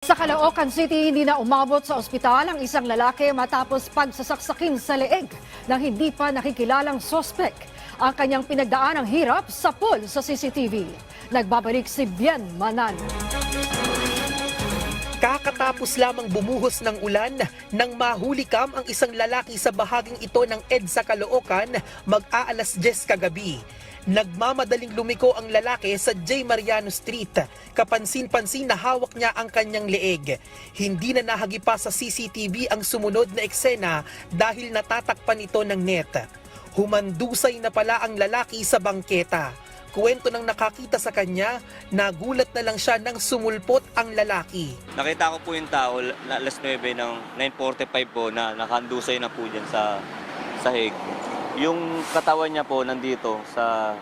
Sa Caloocan City, hindi na umabot sa ospital ang isang lalaki matapos pagsasaksakin sa leeg ng hindi pa nakikilalang sospek. Ang kanyang pinagdaan ang hirap sa pool sa CCTV. Nagbabalik si Bien Manan. Kakatapos lamang bumuhos ng ulan nang mahuli kam ang isang lalaki sa bahaging ito ng EDSA Caloocan mag-aalas 10 kagabi. Nagmamadaling lumiko ang lalaki sa J. Mariano Street. Kapansin-pansin na hawak niya ang kanyang leeg. Hindi na nahagi sa CCTV ang sumunod na eksena dahil natatakpan ito ng net. Humandusay na pala ang lalaki sa bangketa. Kuwento ng nakakita sa kanya, nagulat na lang siya nang sumulpot ang lalaki. Nakita ko po yung tao na alas 9 ng 9.45 po na nakandusay na po dyan sa sahig. Yung katawan niya po nandito sa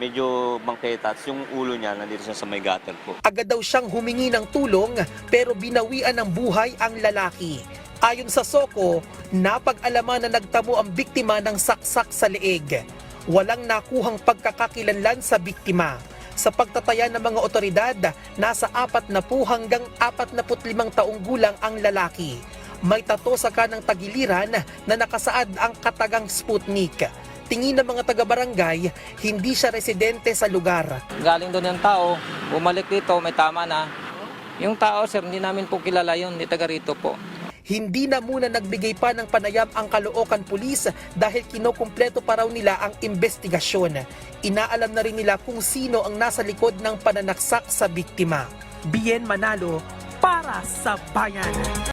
medyo bangketa at yung ulo niya nandito siya sa may gutter po. Agad daw siyang humingi ng tulong pero binawian ng buhay ang lalaki. Ayon sa Soko, napag-alaman na nagtamo ang biktima ng saksak sa leeg. Walang nakuhang pagkakakilanlan sa biktima. Sa pagtataya ng mga otoridad, nasa apat na po hanggang 45 taong gulang ang lalaki. May tato sa kanang tagiliran na nakasaad ang katagang Sputnik. Tingin ng mga taga-barangay, hindi siya residente sa lugar. Galing doon yung tao, bumalik dito, may tama na. Yung tao, sir, hindi namin po kilala yun, hindi taga rito po. Hindi na muna nagbigay pa ng panayam ang Caloocan Police dahil kinokumpleto pa raw nila ang investigasyon. Inaalam na rin nila kung sino ang nasa likod ng pananaksak sa biktima. Bien Manalo para sa bayan.